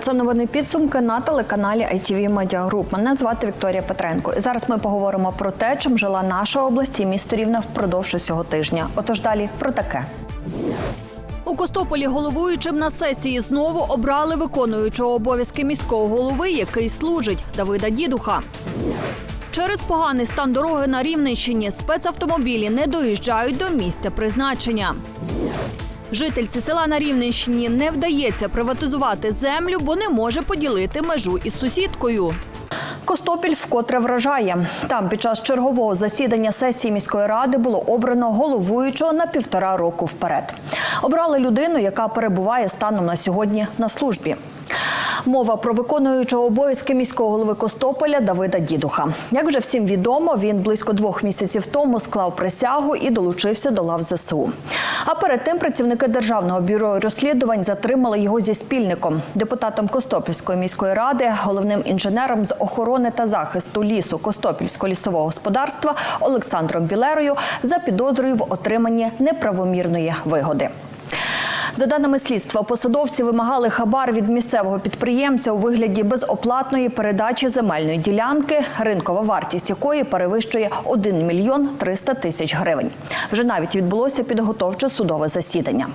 Це новини підсумки на телеканалі ITV Media Group. Мене звати Вікторія Петренко. І зараз ми поговоримо про те, чим жила наша область і місто Рівне впродовж усього тижня. Отож далі про таке. У Костополі головуючим на сесії знову обрали виконуючого обов'язки міського голови, який служить Давида Дідуха. Через поганий стан дороги на Рівненщині спецавтомобілі не доїжджають до місця призначення. Жительці села на Рівненщині не вдається приватизувати землю, бо не може поділити межу із сусідкою. Костопіль вкотре вражає. Там під час чергового засідання сесії міської ради було обрано головуючого на півтора року вперед. Обрали людину, яка перебуває станом на сьогодні на службі. Мова про виконуючого обов'язки міського голови Костополя Давида Дідуха. Як вже всім відомо, він близько двох місяців тому склав присягу і долучився до лав ЗСУ. А перед тим працівники державного бюро розслідувань затримали його зі спільником, депутатом Костопільської міської ради, головним інженером з охорони та захисту лісу Костопільського лісового господарства Олександром Білерою за підозрою в отриманні неправомірної вигоди. За даними слідства, посадовці вимагали хабар від місцевого підприємця у вигляді безоплатної передачі земельної ділянки, ринкова вартість якої перевищує 1 мільйон 300 тисяч гривень. Вже навіть відбулося підготовче судове засідання.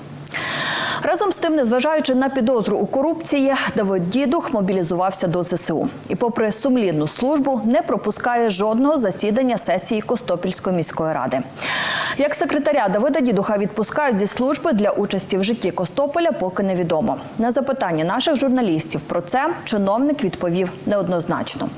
Разом з тим, незважаючи на підозру у корупції, Давид Дідух мобілізувався до ЗСУ і, попри сумлінну службу, не пропускає жодного засідання сесії Костопільської міської ради. Як секретаря Давида Дідуха відпускають зі служби для участі в житті Костополя, поки невідомо. На запитання наших журналістів про це чиновник відповів неоднозначно.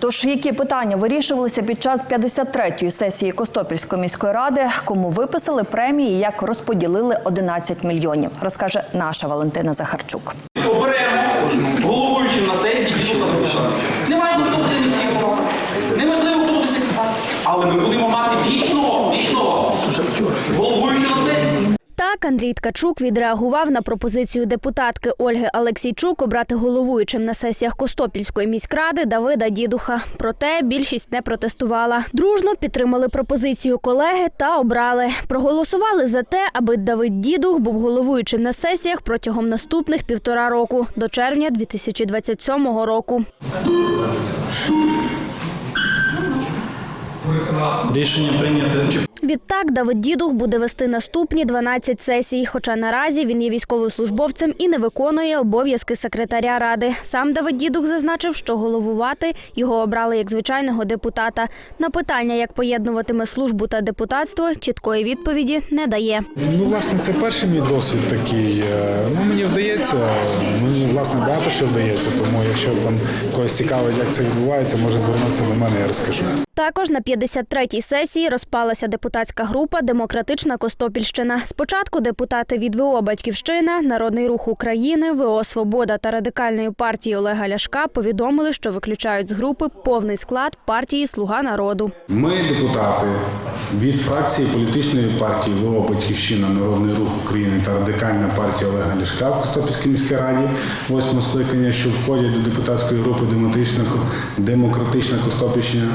Тож, які питання вирішувалися під час 53-ї сесії Костопільської міської ради, кому виписали премії, як розподілили 11 мільйонів, розкаже наша Валентина Захарчук. оберемо головуючим на сесії більше залишилося. Не важливо, хто буде міським Неважливо, хто буде секретар. Але ми будемо мати вічного, вічного головуючого на сесії. Так, Андрій Ткачук відреагував на пропозицію депутатки Ольги Алексійчук обрати головуючим на сесіях Костопільської міськради Давида Дідуха. Проте більшість не протестувала. Дружно підтримали пропозицію колеги та обрали. Проголосували за те, аби Давид Дідух був головуючим на сесіях протягом наступних півтора року до червня 2027 року. Рішення прийнято. Відтак Давид Дідух буде вести наступні 12 сесій. Хоча наразі він є військовослужбовцем і не виконує обов'язки секретаря ради. Сам Давид Дідух зазначив, що головувати його обрали як звичайного депутата. На питання, як поєднуватиме службу та депутатство, чіткої відповіді не дає. Ну, власне, це перший мій досвід такий. Е, Ну, мені вдається, мені власне багато що вдається, тому якщо там когось цікавить, як це відбувається, може звернутися до мене, я розкажу. Також на 53-й сесії розпалася депутатська група Демократична Костопільщина. Спочатку депутати від ВО Батьківщина, Народний рух України, ВО Свобода та радикальної партії Олега Ляшка повідомили, що виключають з групи повний склад партії Слуга народу. Ми, депутати від фракції політичної партії ВО Батьківщина, Народний рух України та радикальна партія Олега Ляшка в Костопільській міській раді, восьмого скликання, що входять до депутатської групи демократична, Костопільщина,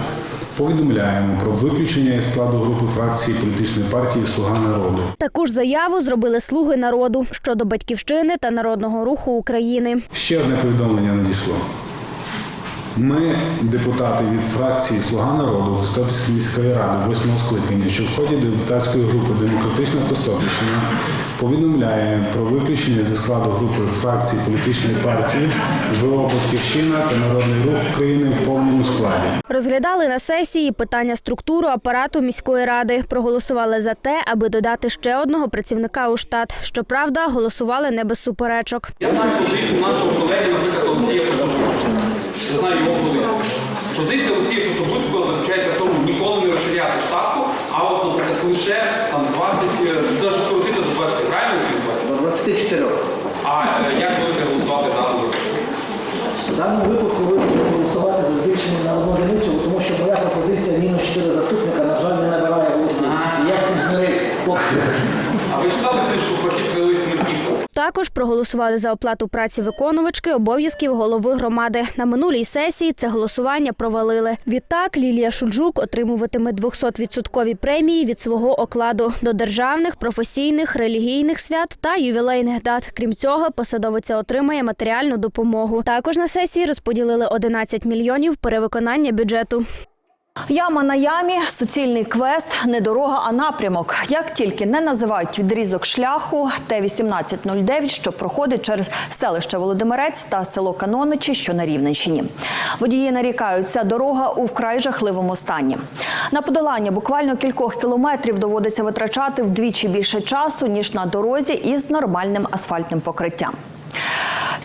повідомляємо про виключення із складу групи фракції політичної партії Слуга народу. Також заяву зробили слуги народу щодо батьківщини та народного руху України. Ще одне повідомлення надійшло. Ми, депутати від фракції Слуга народу Костопільської міської ради, восьмого скликання, що входять до депутатської групи Демократична Костопільщина, повідомляємо про виключення зі складу групи фракції політичної партії ВО Батьківщина та Народний рух України в повному складі. Розглядали на сесії питання структуру апарату міської ради. Проголосували за те, аби додати ще одного працівника у штат. Щоправда, голосували не без суперечок. Я знаю позицію нашого колеги, наприклад. Я знаю його позицію. Позиція Олексія Кособуцького заключається в тому, ніколи не розширяти штатку, а от, наприклад, лише там 20, е, навіть скоротити до 20, правильно До 24. А е, як будете голосувати дану? В даному випадку ви Також проголосували за оплату праці виконувачки обов'язків голови громади. На минулій сесії це голосування провалили. Відтак Лілія Шульжук отримуватиме 200-відсоткові премії від свого окладу до державних, професійних, релігійних свят та ювілейних дат. Крім цього, посадовиця отримає матеріальну допомогу. Також на сесії розподілили 11 мільйонів перевиконання бюджету. Яма на ямі, суцільний квест, не дорога, а напрямок. Як тільки не називають відрізок шляху Т-1809, що проходить через селище Володимирець та село Каноничі, що на Рівненщині. Водії нарікають, ця дорога у вкрай жахливому стані. На подолання буквально кількох кілометрів доводиться витрачати вдвічі більше часу, ніж на дорозі із нормальним асфальтним покриттям.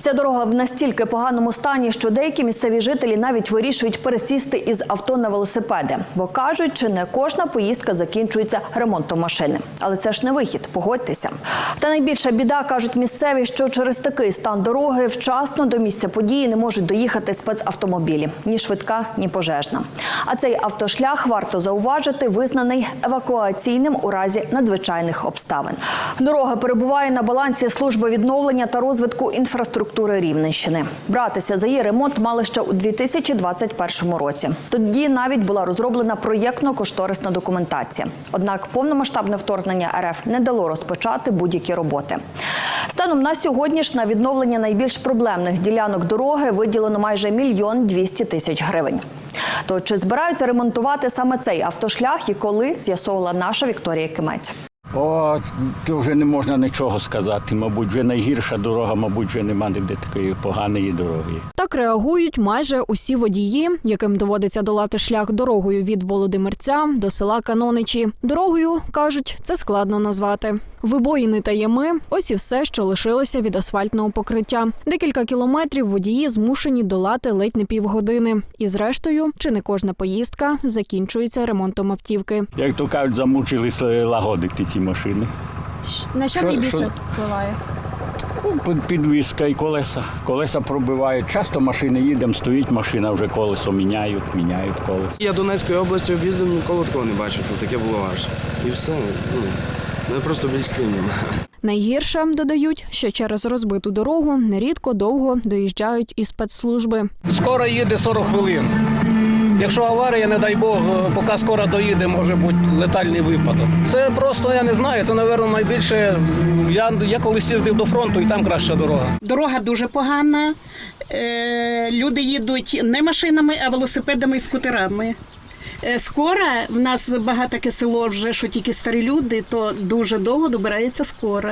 Ця дорога в настільки поганому стані, що деякі місцеві жителі навіть вирішують пересісти із авто на велосипеди, бо кажуть, чи не кожна поїздка закінчується ремонтом машини. Але це ж не вихід, погодьтеся. Та найбільша біда кажуть місцеві, що через такий стан дороги вчасно до місця події не можуть доїхати спецавтомобілі ні швидка, ні пожежна. А цей автошлях варто зауважити, визнаний евакуаційним у разі надзвичайних обставин. Дорога перебуває на балансі служби відновлення та розвитку інфраструктури Рівненщини. Братися за її ремонт мали ще у 2021 році. Тоді навіть була розроблена проєктно-кошторисна документація. Однак повномасштабне вторгнення РФ не дало розпочати будь-які роботи. Станом на сьогодні ж на відновлення найбільш проблемних ділянок дороги виділено майже мільйон двісті тисяч гривень. То чи збираються ремонтувати саме цей автошлях і коли з'ясовувала наша Вікторія Кимець? О, то вже не можна нічого сказати. Мабуть, вже найгірша дорога, мабуть, вже немає ніде такої поганої дороги. Так реагують майже усі водії, яким доводиться долати шлях дорогою від Володимирця до села Каноничі. Дорогою кажуть, це складно назвати. Вибоїни та ями ось і все, що лишилося від асфальтного покриття. Декілька кілометрів водії змушені долати ледь не півгодини. І зрештою, чи не кожна поїздка закінчується ремонтом автівки. Як то кажуть, замучилися лагодити ці машини. На що Що- найбільше що? впливає? Ну, під- Підвізка і колеса. Колеса пробивають. Часто машини їдемо, стоїть машина, вже колесо міняють, міняють колесо. Я Донецькою областю об'їздив, ніколи такого не бачив, що таке було аж. І все. Мене просто біль слів немає. Найгірше додають, що через розбиту дорогу нерідко довго доїжджають і спецслужби. Скоро їде 40 хвилин. Якщо аварія, не дай Бог, поки скоро доїде, може бути летальний випадок. Це просто я не знаю. Це, напевно, найбільше. Я, я колись їздив до фронту і там краща дорога. Дорога дуже погана. Е, люди їдуть не машинами, а велосипедами і скутерами. Е, Скоро в нас багатоке село вже, що тільки старі люди, то дуже довго добирається скоро.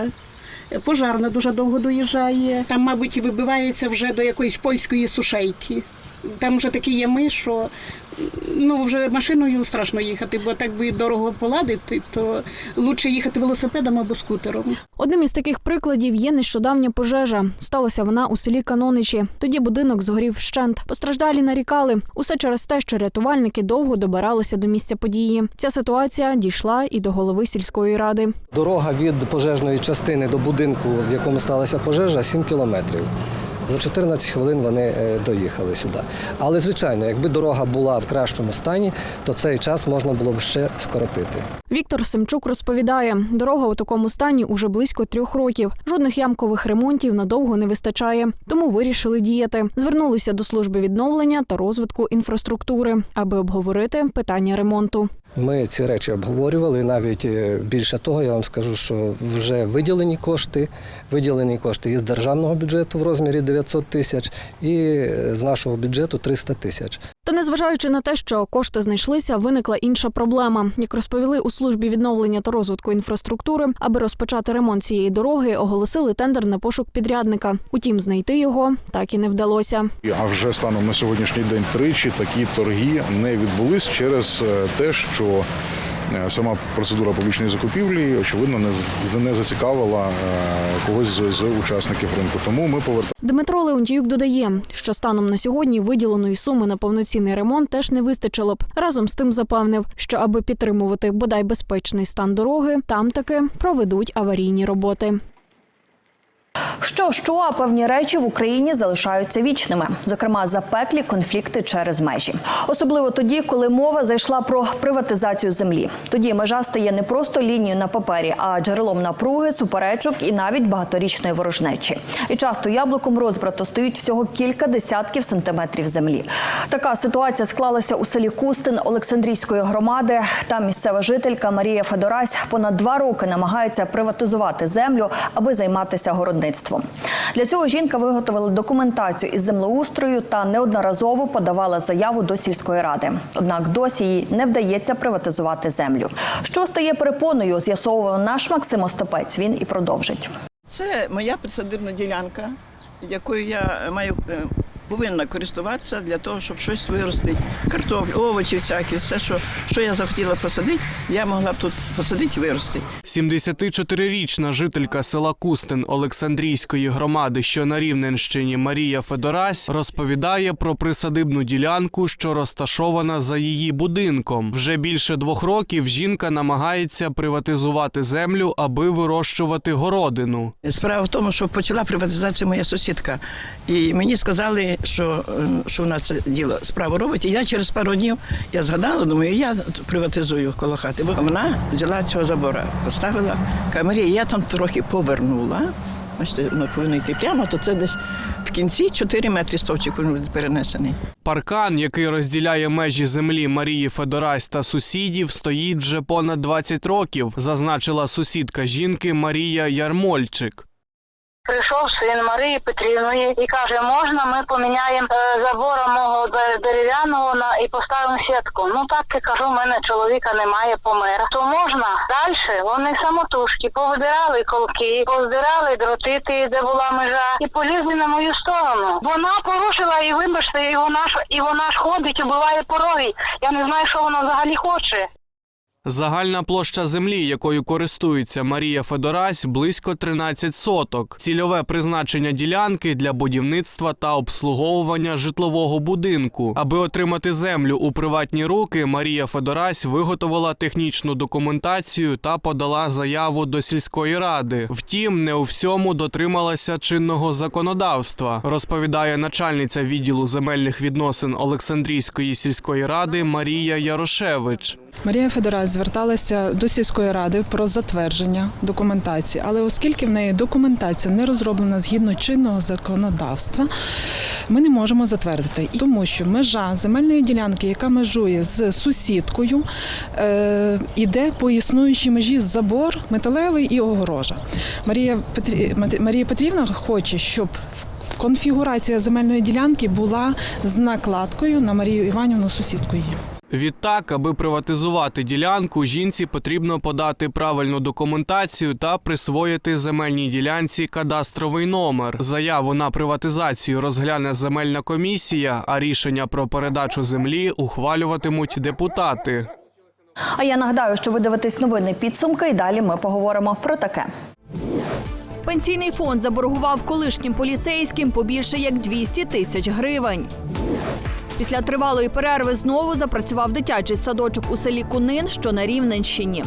Е, Пожарна дуже довго доїжджає. Там, мабуть, і вибивається вже до якоїсь польської сушейки. Там вже такі ями, що ну, вже машиною страшно їхати, бо так би дорого поладити, то краще їхати велосипедом або скутером. Одним із таких прикладів є нещодавня пожежа. Сталася вона у селі Каноничі. Тоді будинок згорів вщент. Постраждалі нарікали. Усе через те, що рятувальники довго добиралися до місця події. Ця ситуація дійшла і до голови сільської ради. Дорога від пожежної частини до будинку, в якому сталася пожежа, 7 кілометрів. За 14 хвилин вони е, доїхали сюди. Але, звичайно, якби дорога була в кращому стані, то цей час можна було б ще скоротити. Віктор Семчук розповідає, дорога у такому стані уже близько трьох років. Жодних ямкових ремонтів надовго не вистачає, тому вирішили діяти. Звернулися до служби відновлення та розвитку інфраструктури, аби обговорити питання ремонту. Ми ці речі обговорювали. Навіть е, більше того, я вам скажу, що вже виділені кошти, виділені кошти із державного бюджету в розмірі 900 тисяч і е, з нашого бюджету 300 тисяч. Та незважаючи на те, що кошти знайшлися, виникла інша проблема. Як розповіли у службі відновлення та розвитку інфраструктури, аби розпочати ремонт цієї дороги, оголосили тендер на пошук підрядника. Утім, знайти його так і не вдалося. А вже станом на сьогоднішній день тричі такі торги не відбулись через е, те, що сама процедура публічної закупівлі очевидно не не зацікавила е, когось з учасників ринку. Тому ми повертаємо. Дмитро Леонтіюк додає, що станом на сьогодні виділеної суми на повноцінний ремонт теж не вистачило б. Разом з тим запевнив, що аби підтримувати бодай безпечний стан дороги, там таки проведуть аварійні роботи. Що що, а певні речі в Україні залишаються вічними, зокрема запеклі конфлікти через межі, особливо тоді, коли мова зайшла про приватизацію землі. Тоді межа стає не просто лінією на папері, а джерелом напруги, суперечок і навіть багаторічної ворожнечі. І часто яблуком розбрату стають всього кілька десятків сантиметрів землі. Така ситуація склалася у селі Кустин Олександрійської громади. Там місцева жителька Марія Федорась понад два роки намагається приватизувати землю, аби займатися городництвом. Для цього жінка виготовила документацію із землеустрою та неодноразово подавала заяву до сільської ради. Однак досі їй не вдається приватизувати землю. Що стає перепоною, з'ясовував наш Максим Остапець. Він і продовжить. Це моя присадибна ділянка, якою я маю е, повинна користуватися для того, щоб щось виростити. Картоплю, овочі всякі, все, що, що я захотіла посадити, я могла б тут посадити і виростити. 74-річна жителька села Кустин Олександрійської громади, що на Рівненщині Марія Федорась, розповідає про присадибну ділянку, що розташована за її будинком. Вже більше двох років жінка намагається приватизувати землю, аби вирощувати городину. Справа в тому, що почала приватизацію моя сусідка. І мені сказали, що, е, що вона це діло справу робить. І я через пару днів я згадала, думаю, я приватизую коло хати. Бо вона взяла цього забора, поставила камері, я там трохи повернула. Бачите, ми повинні йти прямо, то це десь в кінці 4 метри стовчик перенесений. Паркан, який розділяє межі землі Марії Федорась та сусідів, стоїть вже понад 20 років, зазначила сусідка жінки Марія Ярмольчик. Прийшов син Марії Петрівної і каже, можна ми поміняємо е, забора мого дерев'яного на і поставимо сітку. Ну так я кажу, в мене чоловіка немає, помер. То можна далі. Вони самотужки повидирали колки, повидирали дротити, де була межа, і полізли на мою сторону. Вона порушила і вибачте, і вона ж і вона ж ходить, убиває пороги. Я не знаю, що вона взагалі хоче. Загальна площа землі, якою користується Марія Федорась, близько 13 соток. Цільове призначення ділянки для будівництва та обслуговування житлового будинку. Аби отримати землю у приватні руки, Марія Федорась виготовила технічну документацію та подала заяву до сільської ради. Втім, не у всьому дотрималася чинного законодавства, розповідає начальниця відділу земельних відносин Олександрійської сільської ради Марія Ярошевич. Марія Федорась зверталася до сільської ради про затвердження документації, але оскільки в неї документація не розроблена згідно чинного законодавства, ми не можемо затвердити, тому що межа земельної ділянки, яка межує з сусідкою, е, іде по існуючій межі забор металевий і огорожа. Марія. Марія Петрівна хоче, щоб конфігурація земельної ділянки була з накладкою на Марію Іванівну сусідку. Відтак, аби приватизувати ділянку, жінці потрібно подати правильну документацію та присвоїти земельній ділянці кадастровий номер. Заяву на приватизацію розгляне земельна комісія, а рішення про передачу землі ухвалюватимуть депутати. А я нагадаю, що ви дивитесь новини підсумки, і далі ми поговоримо про таке. Пенсійний фонд заборгував колишнім поліцейським побільше як 200 тисяч гривень. Після тривалої перерви знову запрацював дитячий садочок у селі Кунин, що на Рівненщині.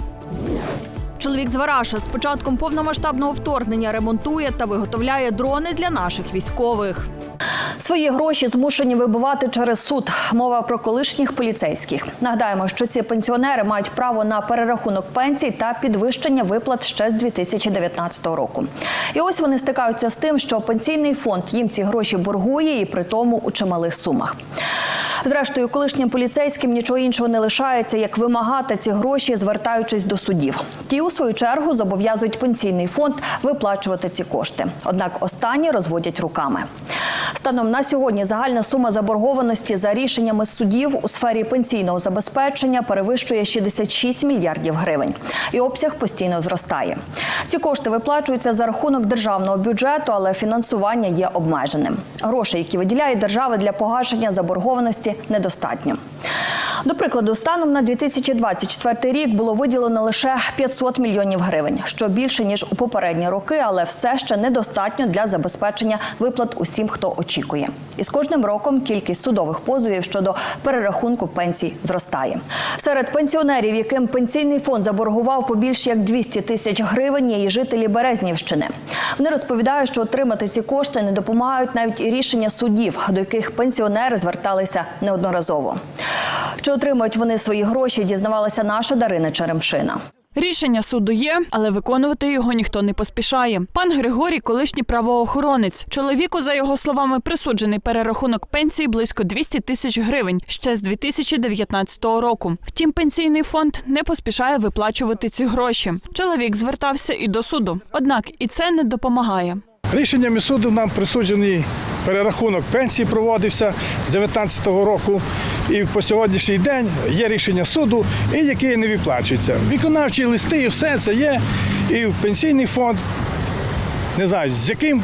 Чоловік з Вараша з початком повномасштабного вторгнення ремонтує та виготовляє дрони для наших військових. Свої гроші змушені вибивати через суд. Мова про колишніх поліцейських. Нагадаємо, що ці пенсіонери мають право на перерахунок пенсій та підвищення виплат ще з 2019 року. І ось вони стикаються з тим, що пенсійний фонд їм ці гроші боргує і при тому у чималих сумах. Зрештою, колишнім поліцейським нічого іншого не лишається, як вимагати ці гроші, звертаючись до судів. Ті, у свою чергу, зобов'язують пенсійний фонд виплачувати ці кошти. Однак останні розводять руками. Станом на сьогодні загальна сума заборгованості за рішеннями судів у сфері пенсійного забезпечення перевищує 66 мільярдів гривень, і обсяг постійно зростає. Ці кошти виплачуються за рахунок державного бюджету, але фінансування є обмеженим. Грошей, які виділяє держава для погашення заборгованості, недостатньо. До прикладу, станом на 2024 рік було виділено лише 500 мільйонів гривень, що більше ніж у попередні роки, але все ще недостатньо для забезпечення виплат усім, хто очікує. І з кожним роком кількість судових позовів щодо перерахунку пенсій зростає. Серед пенсіонерів, яким пенсійний фонд заборгував по більш як 200 тисяч гривень, є і жителі Березнівщини. Вони розповідають, що отримати ці кошти не допомагають навіть і рішення судів, до яких пенсіонери зверталися неодноразово. Чи отримують вони свої гроші, дізнавалася наша Дарина Черемшина. Рішення суду є, але виконувати його ніхто не поспішає. Пан Григорій, колишній правоохоронець. Чоловіку, за його словами, присуджений перерахунок пенсії близько 200 тисяч гривень ще з 2019 року. Втім, пенсійний фонд не поспішає виплачувати ці гроші. Чоловік звертався і до суду, однак і це не допомагає. Рішеннями суду нам присуджений перерахунок пенсії проводився з 2019 року. І по сьогоднішній день є рішення суду, і які не виплачуються. Виконавчі листи і все це є. І в пенсійний фонд, не знаю, з яким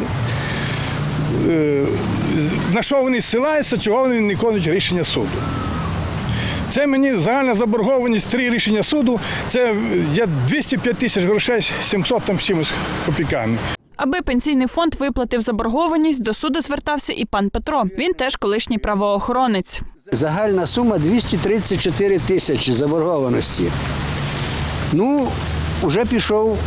е, на що вони зсилаються, чого вони не виконують рішення суду. Це мені загальна заборгованість три рішення суду. Це є 205 тисяч грошей, 700 там чимось копійками. Аби пенсійний фонд виплатив заборгованість, до суду звертався і пан Петро. Він теж колишній правоохоронець. Загальна сума 234 тисячі заборгованості. Ну, вже пішов,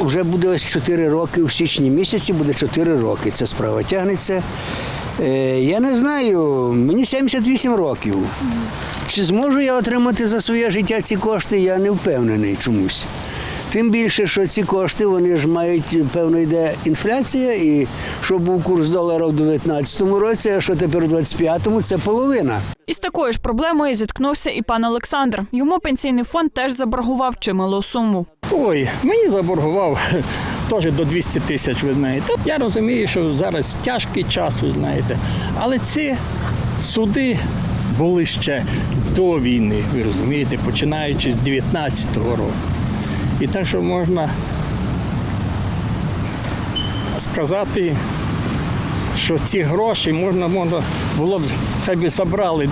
вже буде ось 4 роки, в січні місяці буде 4 роки. Ця справа тягнеться. Е, я не знаю, мені 78 років. Чи зможу я отримати за своє життя ці кошти, я не впевнений чомусь. Тим більше, що ці кошти вони ж мають, певно, йде інфляція, і що був курс долара в 2019 році, а що тепер у 2025, це половина. Із такою ж проблемою зіткнувся і пан Олександр. Йому пенсійний фонд теж заборгував чималу суму. Ой, мені заборгував теж до 200 тисяч, ви знаєте. Я розумію, що зараз тяжкий час, ви знаєте. Але ці суди були ще до війни, ви розумієте, починаючи з 19-го року. І те, що можна сказати, що ці гроші можна, можна було б, хай забрали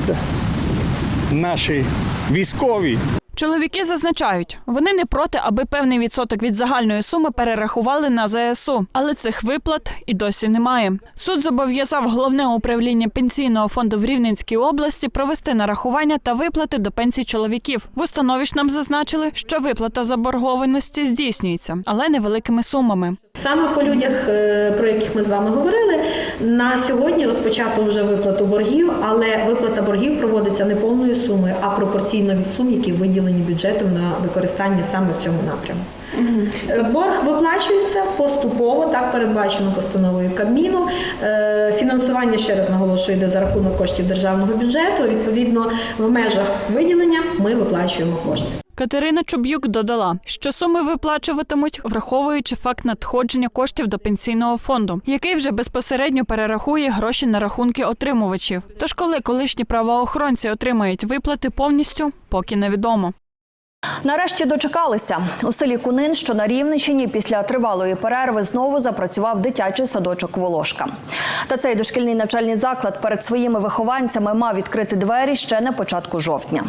наші військові. Чоловіки зазначають, вони не проти, аби певний відсоток від загальної суми перерахували на ЗСУ, але цих виплат і досі немає. Суд зобов'язав головне управління пенсійного фонду в Рівненській області провести нарахування та виплати до пенсій чоловіків. В установі ж нам зазначили, що виплата заборгованості здійснюється, але невеликими сумами. Саме по людях, е, про яких ми з вами говорили, на сьогодні розпочато вже виплату боргів, але виплата боргів проводиться не повною сумою, а пропорційно від сум, які виділені бюджетом на використання саме в цьому напрямку. Е, Борг виплачується поступово, так передбачено постановою Кабміну. Е, Фінансування ще раз наголошую, йде за рахунок коштів державного бюджету. Відповідно, в межах виділення ми виплачуємо кошти. Катерина Чуб'юк додала, що суми виплачуватимуть, враховуючи факт надходження коштів до пенсійного фонду, який вже безпосередньо перерахує гроші на рахунки отримувачів. Тож, коли колишні правоохоронці отримають виплати повністю, поки невідомо. Нарешті дочекалися у селі Кунин, що на Рівненщині після тривалої перерви знову запрацював дитячий садочок Волошка. Та цей дошкільний навчальний заклад перед своїми вихованцями мав відкрити двері ще на початку жовтня.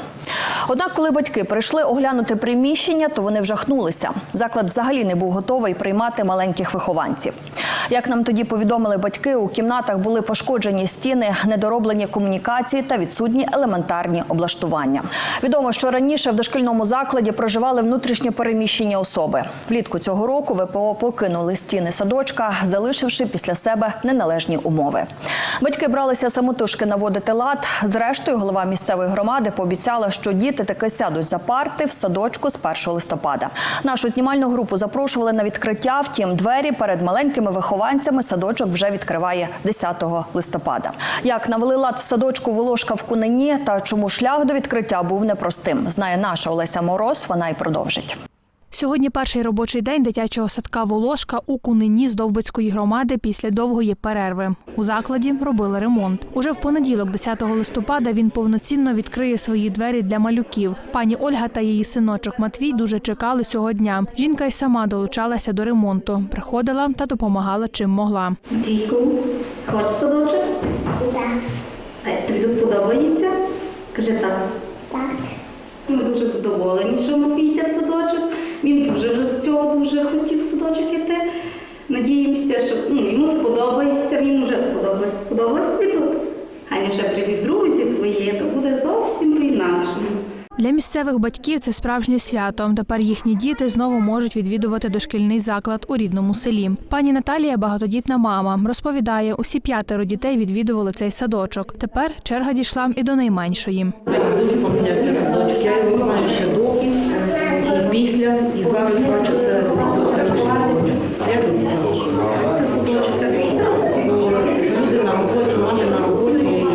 Однак, коли батьки прийшли оглянути приміщення, то вони вжахнулися. Заклад взагалі не був готовий приймати маленьких вихованців. Як нам тоді повідомили батьки, у кімнатах були пошкоджені стіни, недороблені комунікації та відсутні елементарні облаштування. Відомо, що раніше в дошкільному закладі проживали внутрішньо переміщені особи. Влітку цього року ВПО покинули стіни садочка, залишивши після себе неналежні умови. Батьки бралися самотужки наводити лад. Зрештою, голова місцевої громади пообіцяла, що діти таки сядуть за парти в садочку з 1 листопада. Нашу знімальну групу запрошували на відкриття. Втім, двері перед маленькими вихованцями садочок вже відкриває 10 листопада. Як навели лад в садочку Волошка в Кунині та чому шлях до відкриття був непростим, знає наша Олеся Мороз. Вона й продовжить. Сьогодні перший робочий день дитячого садка Волошка у Кунині з Довбицької громади після довгої перерви. У закладі робили ремонт. Уже в понеділок, 10 листопада, він повноцінно відкриє свої двері для малюків. Пані Ольга та її синочок Матвій дуже чекали цього дня. Жінка й сама долучалася до ремонту, приходила та допомагала чим могла. Матвійку, хочеш садочок? Так. Тобі тут подобається? Кажи так. Так. Ми дуже задоволені, що Матвій йде в садочок. Він дуже вже з цього дуже хотів в садочок іти. Надіємося, що ну, йому сподобається, він вже сподобалось? Сподобалось тут? Аня вже привів друзів твої, то буде зовсім по-інакшому. Для місцевих батьків це справжнє свято. Тепер їхні діти знову можуть відвідувати дошкільний заклад у рідному селі. Пані Наталія багатодітна мама. Розповідає, усі п'ятеро дітей відвідували цей садочок. Тепер черга дійшла і до найменшої. Дуже помінявся садочок. Я його знаю ще до і після, і зараз бачу це зовсім інший садочок. Я дуже рада, що відкрився садочок. Бо люди на роботі, мами на роботі,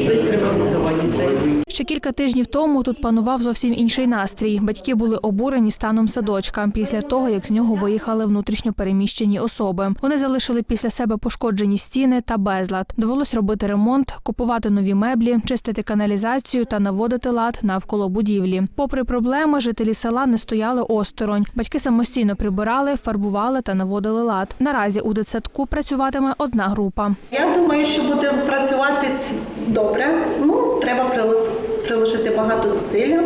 і десь треба виховати дітей. Ще кілька тижнів тому тут панував зовсім інший настрій. Батьки були обурені станом садочка після того, як з нього виїхали внутрішньо переміщені особи. Вони залишили після себе пошкоджені стіни та безлад. Довелось робити ремонт, купувати нові меблі, чистити каналізацію та наводити лад навколо будівлі. Попри проблеми, жителі села не стояли осторонь. Батьки самостійно прибирали, фарбували та наводили лад. Наразі у дитсадку працюватиме одна група. Я думаю, що буде працюватись добре. Ну, треба прилос- приложити багато зусилля,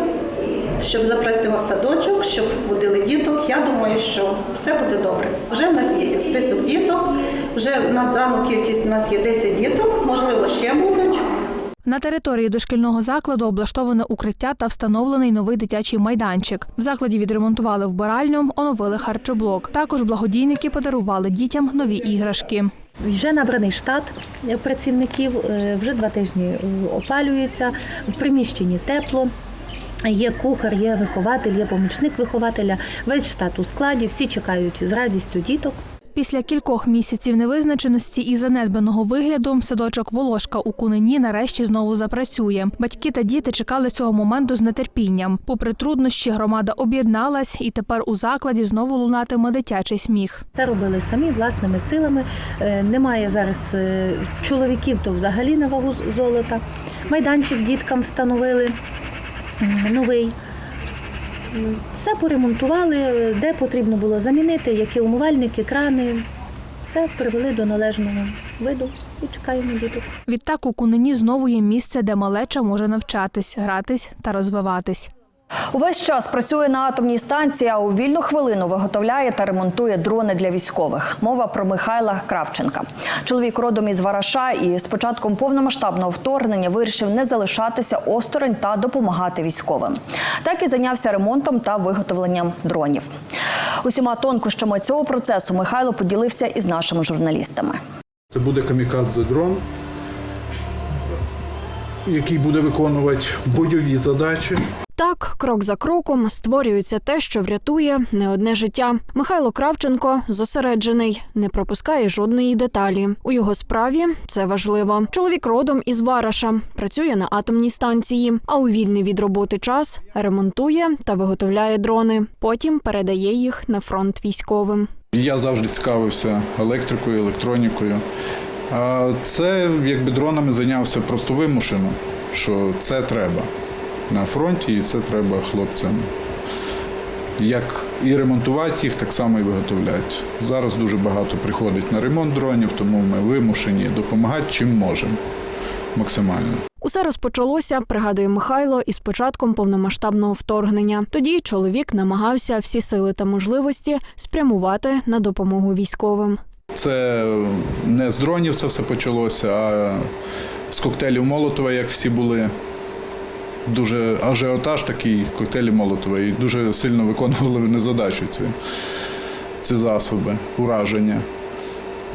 щоб запрацював садочок, щоб водили діток. Я думаю, що все буде добре. Вже в нас є список діток, вже на дану кількість у нас є 10 діток, можливо, ще будуть. На території дошкільного закладу облаштоване укриття та встановлений новий дитячий майданчик. В закладі відремонтували вбиральню, оновили харчоблок. Також благодійники подарували дітям нові іграшки. Вже набраний штат працівників, е, вже два тижні е, опалюється, в приміщенні тепло. Є кухар, є вихователь, є помічник вихователя. Весь штат у складі, всі чекають з радістю діток. Після кількох місяців невизначеності і занедбаного вигляду садочок Волошка у Кунині нарешті знову запрацює. Батьки та діти чекали цього моменту з нетерпінням. Попри труднощі, громада об'єдналась, і тепер у закладі знову лунатиме дитячий сміх. Це робили самі власними силами. Е, Немає зараз е, чоловіків, то взагалі на вагу золота. Майданчик діткам встановили новий. Все поремонтували, де потрібно було замінити, які умивальники, крани. Все привели до належного виду і чекаємо діток. Відтак у Кунині знову є місце, де малеча може навчатись, гратись та розвиватись. Увесь час працює на атомній станції, а у вільну хвилину виготовляє та ремонтує дрони для військових. Мова про Михайла Кравченка. Чоловік родом із Вараша і з початком повномасштабного вторгнення вирішив не залишатися осторонь та допомагати військовим. Так і зайнявся ремонтом та виготовленням дронів. Усіма тонкощами цього процесу Михайло поділився із нашими журналістами. Це буде камікадзе дрон, який буде виконувати бойові задачі. Так, крок за кроком створюється те, що врятує не одне життя. Михайло Кравченко зосереджений, не пропускає жодної деталі. У його справі це важливо. Чоловік родом із Вараша, працює на атомній станції, а у вільний від роботи час ремонтує та виготовляє дрони. Потім передає їх на фронт військовим. Я завжди цікавився електрикою, електронікою. А це якби дронами зайнявся просто вимушено, що це треба на фронті, і це треба хлопцям. Як і ремонтувати їх, так само і виготовляти. Зараз дуже багато приходить на ремонт дронів, тому ми вимушені допомагати чим можемо максимально. Усе розпочалося, пригадує Михайло, із початком повномасштабного вторгнення. Тоді чоловік намагався всі сили та можливості спрямувати на допомогу військовим. Це не з дронів це все почалося, а з коктейлів Молотова, як всі були. Дуже ажіотаж такий коктейлі Молотова, і дуже сильно виконували задачу ці, ці засоби, ураження.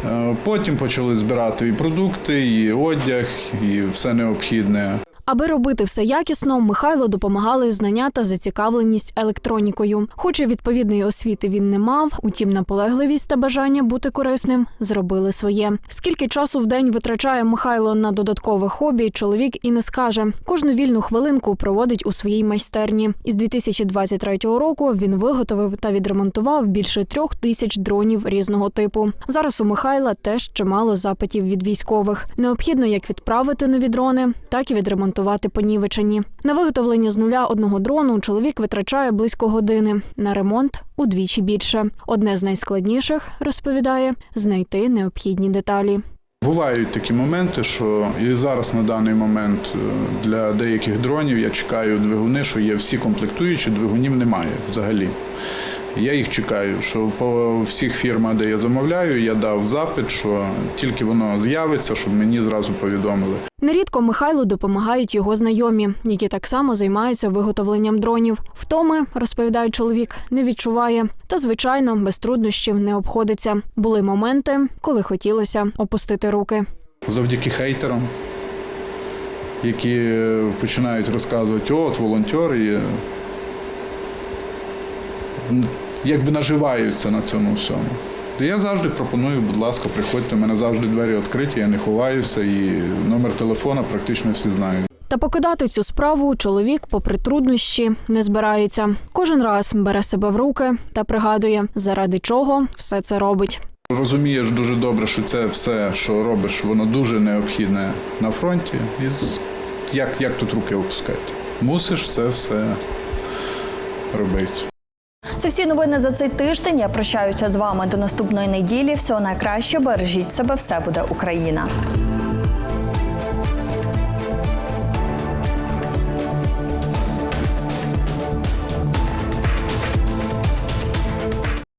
Е, Потім почали збирати і продукти, і одяг, і все необхідне. Аби робити все якісно, Михайло допомагали знання та зацікавленість електронікою. Хоча відповідної освіти він не мав, утім наполегливість та бажання бути корисним зробили своє. Скільки часу в день витрачає Михайло на додаткове хобі, чоловік і не скаже. Кожну вільну хвилинку проводить у своїй майстерні. Із 2023 року він виготовив та відремонтував більше трьох тисяч дронів різного типу. Зараз у Михайла теж чимало запитів від військових. Необхідно як відправити нові дрони, так і відремонтувати понівечені. На виготовлення з нуля одного дрону чоловік витрачає близько години. На ремонт удвічі більше. Одне з найскладніших розповідає знайти необхідні деталі. Бувають такі моменти, що і зараз на даний момент е, для деяких дронів я чекаю двигуни, що є всі комплектуючі, двигунів немає взагалі. Я їх чекаю, що по всіх фірмах, де я замовляю, я дав запит, що тільки воно з'явиться, щоб мені зразу повідомили. Нерідко Михайлу допомагають його знайомі, які так само займаються виготовленням дронів. Втоми, розповідає чоловік, не відчуває. Та, звичайно, без труднощів не обходиться. Були моменти, коли хотілося опустити руки. Завдяки хейтерам, які е, починають розказувати, от волонтер і м, якби наживаються на цьому всьому. Я завжди пропоную, будь ласка, приходьте, у мене завжди двері відкриті, я не ховаюся, і номер телефона практично всі знають. Та покидати цю справу чоловік, попри труднощі, не збирається. Кожен раз бере себе в руки та пригадує, заради чого все це робить. Розумієш дуже добре, що це все, що робиш, воно дуже необхідне на фронті. І як, як тут руки опускати? Мусиш це все робити. Це всі новини за цей тиждень. Я прощаюся з вами до наступної неділі. Всього найкраще Бережіть себе, все буде Україна.